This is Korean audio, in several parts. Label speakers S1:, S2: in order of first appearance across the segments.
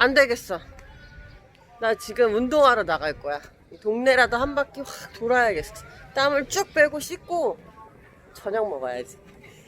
S1: 안 되겠어. 나 지금 운동하러 나갈 거야. 이 동네라도 한 바퀴 확 돌아야겠어. 땀을 쭉 빼고 씻고 저녁 먹어야지.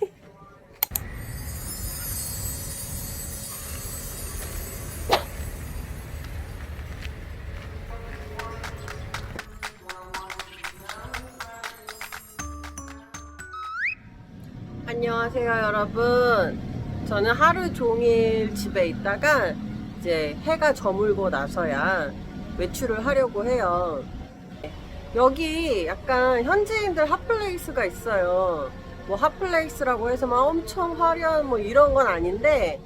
S1: 안녕하세요, 여러분. 저는 하루 종일 집에 있다가 이제 해가 저물고 나서야 외출을 하려고 해요. 여기 약간 현지인들 핫플레이스가 있어요. 뭐 핫플레이스라고 해서 막 엄청 화려한 뭐 이런 건 아닌데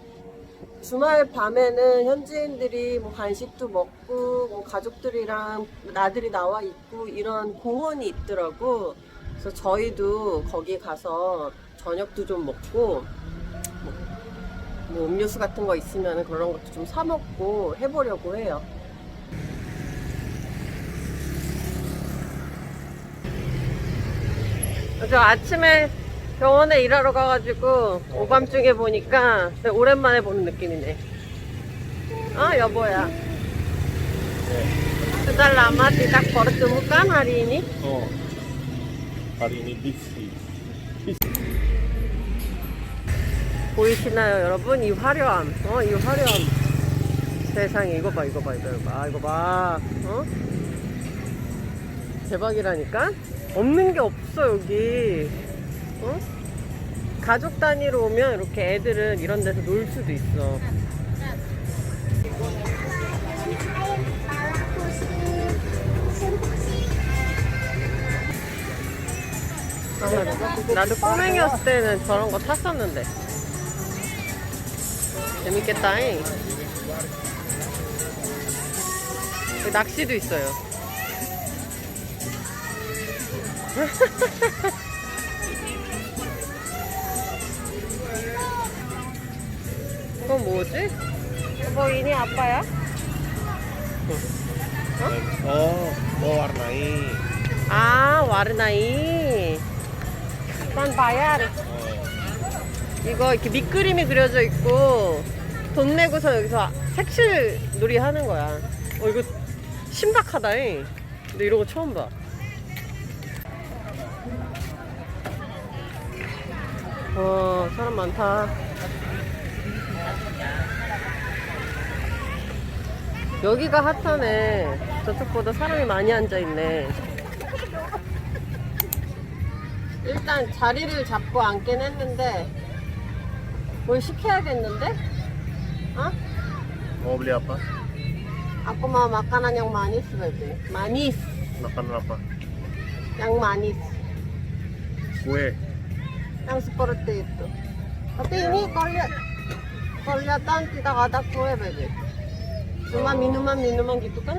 S1: 주말 밤에는 현지인들이 뭐 간식도 먹고 뭐 가족들이랑 나들이 나와 있고 이런 공원이 있더라고. 그래서 저희도 거기 가서 저녁도 좀 먹고 뭐, 뭐 음료수 같은 거 있으면 그런 것도 좀 사 먹고 해보려고 해요. 저 아침에 병원에 일하러 가가지고 오밤중에 보니까 오랜만에 보는 느낌이네. 아 여보야. Sudah lama tidak pertemukan hari ini.
S2: Oh, hari ini busy.
S1: 보이시나요 여러분? 이 화려함. 어, 이 화려함. 세상에 이거 봐, 이거 봐, 이거 봐, 이거 봐. 어? 대박이라니까? 없는 게 없어 여기. 어? 가족 단위로 오면 이렇게 애들은 이런 데서 놀 수도 있어. 아, 나도 꼬맹이였을 때는 저런 거 탔었는데. 재밌겠다 잉. 여기 낚시도 있어요. 이건 뭐지? 보이니 아빠야?
S2: Oh, mau warnai.
S1: 아, 와르나이. 난 바야르.
S2: Oh,
S1: 이거 이렇게 밑그림이 그려져 있고 돈 내고서 여기서 색칠 놀이 하는 거야. 어 이거 신박하다. 잉. 근데 이런 거 처음 봐. 와 사람 많다. 여기가 핫하네. 저쪽보다 사람이 많이 앉아 있네. 일단 자리를 잡고 앉긴 했는데 뭘 시켜야겠는데? 어?
S2: mau beli apa?
S1: Aku mau makanan yang manis berarti. Manis,
S2: Makan apa?
S1: yang manis,
S2: Kue.
S1: yang seperti itu. Tapi ini kalau lihat, kalau kelihatan tidak ada kue berarti. Cuma minuman-minuman gitu kan?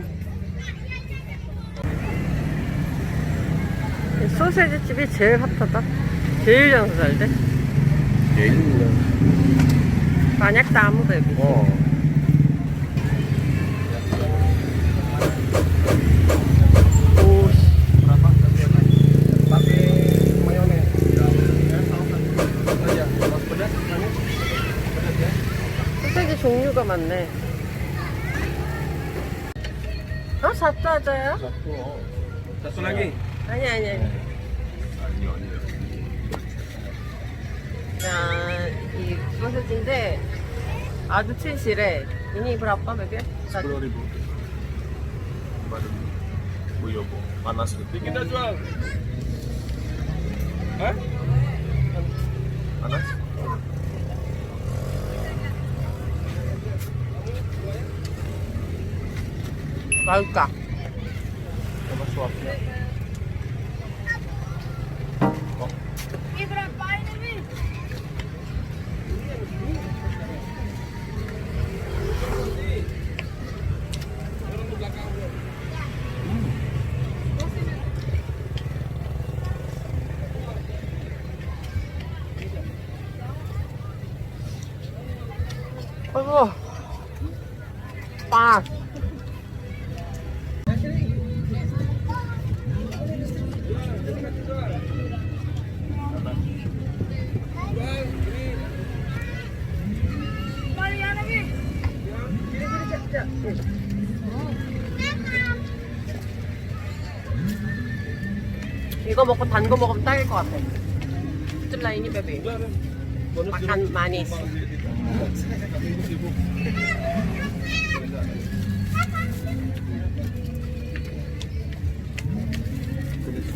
S1: 소세지 집이 제일 핫하다. 제일 장사 잘 돼.
S2: Jadi.
S1: 만약 나무 베비.
S2: Oh.
S1: 오, 씨.
S2: Berapa? Pakai mayones. Oh iya, mas pedas, manis. Pedas ya.
S1: 소세지 종류가 많네. 어? 잡자자야?
S2: Satu. Satu lagi.
S1: 아니 아니 아니. 자, 이 소세지인데 아주 튼실해. ini berapa bebek?
S2: Sepuluh ribu. Baru buyur panas gitu. Kita jual. Hah? Panas?
S1: 맛있다.
S2: Sama suapnya. Oh,
S1: 아이고. 딱. 이거 먹고 단 거 먹으면 딱일 것 같아. 찜라이니 베비. 맛간
S2: 많이 뭐, 있어. 뭐, 뭐,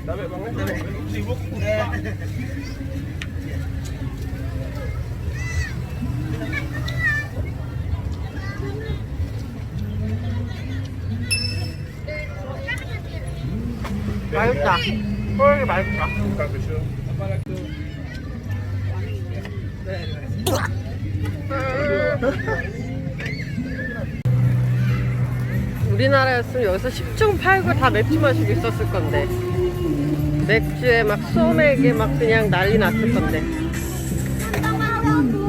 S2: Capek banget. Sibuk.
S1: 맛있다. 꿀 맛있다. 우리나라였으면 여기서 10중 8구 다 맥주 마시고 있었을 건데. 맥주에 막 소맥에 막 그냥 난리 났을 건데.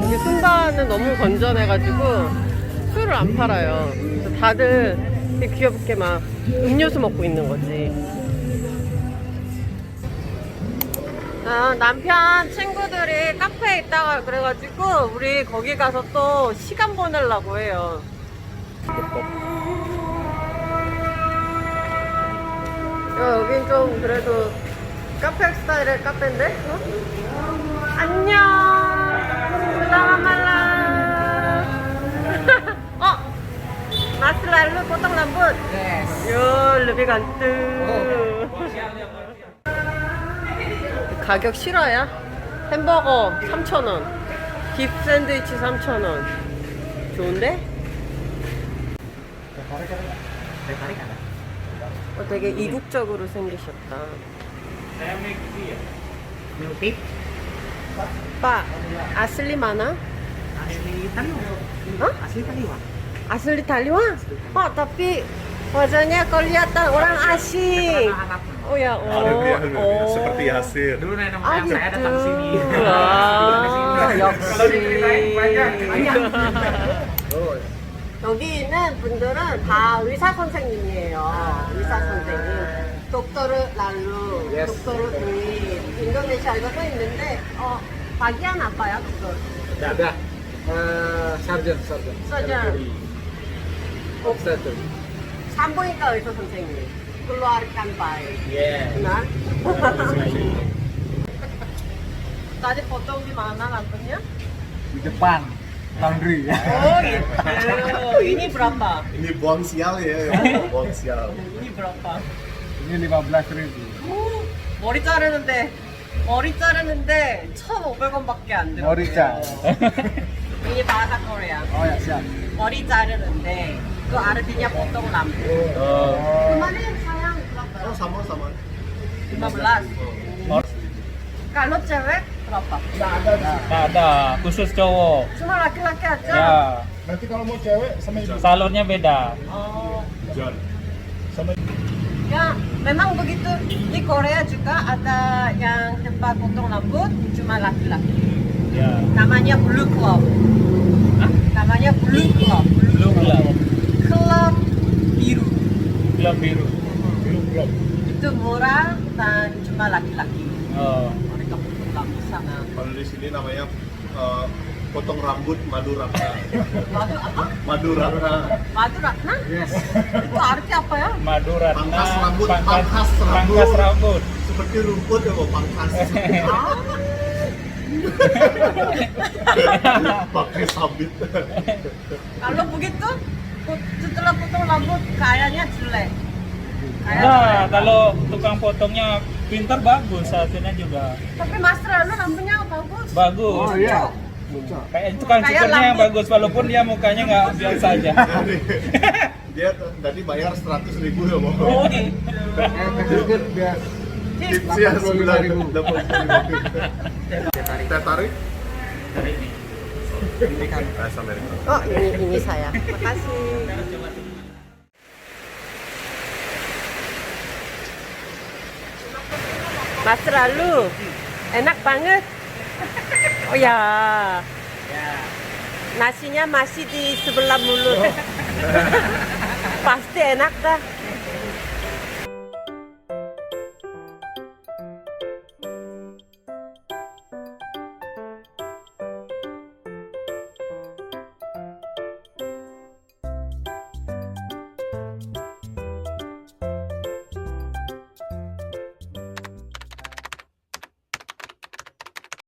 S1: 여기 순바는 너무 건전해가지고 술을 안 팔아요. 그래서 다들 귀엽게 막 음료수 먹고 있는 거지 아, 남편 친구들이 카페에 있다가 그래가지고 우리 거기 가서 또 시간 보내려고 해요. 야, 여긴 좀 그래도 카페 스타일의 카페인데? 어? 안녕! 살라말라! 어? Mas lalu potong rambut?
S3: Yes.
S1: Yo, lebih ganteng. 가격 실화야? 햄버거 3,000원. 깁 샌드위치 3,000원. 좋은데? 어, 되게 이국적으로 생기셨다. 오빠, 아슬리 많아? 어?
S3: Asli Taliwan.
S1: 아슬리 달리와? 어, tapi wajahnya kelihatan orang asing. Oh ya, oh.
S2: Harus,
S1: oh.
S2: seperti hasil.
S3: Dulu nenek
S1: Ah
S3: moyang saya datang sini.
S1: Wah.
S3: Kalau diceritain banyak. Banyak.
S1: 여기 있는 분들은 다 의사 선생님이에요. 의사 선생님. 독토르 랄루. 독토르 두이, 인도네시아 이거 써 있는데, 어, 바기안 아빠야, 그거.
S3: Ada. Eh, sarjan, sarjan.
S1: Sarjan.
S3: Obstetric.
S1: 산부인과 의사 선생님. Keluarkan baik.
S3: Yeah.
S1: Benar? Tadi potong di mana rambutnya?
S3: Di depan. Laundry.
S1: Oh gitu. Ini berapa?
S2: Ini buang sial ya, buang sial.
S1: ini berapa?
S3: Ini 15 ribu.
S1: 오, 머리 자르는데 머리 자르는데 1,500원밖에 안 들어요.
S3: 머리자.
S1: ini bahasa Korea.
S3: Oh ya, siap.
S1: 머리 자르는데 그.
S3: Oh.
S1: Kemarin sayang berapa?
S2: Oh sama sama.
S1: 15. Kalau cewek berapa?
S4: Nggak ada, khusus cowok.
S1: Cuma laki-laki aja.
S4: Ya,
S3: Nanti kalau mau cewek sama ibu.
S4: salurnya beda.
S1: Oh.
S2: John.
S1: Ya, memang begitu. Di Korea juga ada yang tempat potong rambut cuma laki-laki.
S4: Ya,
S1: Namanya Blue Club. Namanya Blue Club.
S4: blue club,
S1: Club biru.
S4: club biru.
S1: Itu murah dan cuma laki-laki.
S4: Oh,
S1: Mereka potong rambut sana.
S2: Kalau di sini namanya eh, potong rambut madu ratna.
S1: Madu apa?
S2: Madu ratna.
S1: Madu Ratna?
S3: Yes.
S1: Itu arti apa ya?
S4: Madu Ratna.
S2: Pangkas rambut,
S4: pangkas,
S2: pangkas rambut.
S4: pangkas rambut.
S2: Seperti rumput ya, mau pangkas.
S1: Ah,
S2: Pakai sabit.
S1: kalau begitu setelah potong rambut kayaknya jelek.
S4: Nah, kalau tukang potongnya pintar bagus, hasilnya juga
S1: Tapi Mas lalu rambutnya bagus.
S4: bagus.
S3: Oh iya.
S4: Kayak tukang cukurnya yang bagus, walaupun dia mukanya nggak biasa aja.
S2: Dia tadi bayar 100 ribu ya, mau.
S1: Oh
S3: kecil biar
S2: Tipsnya
S3: 85.000.
S2: 9 Teh tarik? Ini kan Amerika.
S1: Oh ini ini saya. Makasih. Mas lalu enak banget. Oh ya. Nasinya masih di sebelah mulut. Pasti enak dah.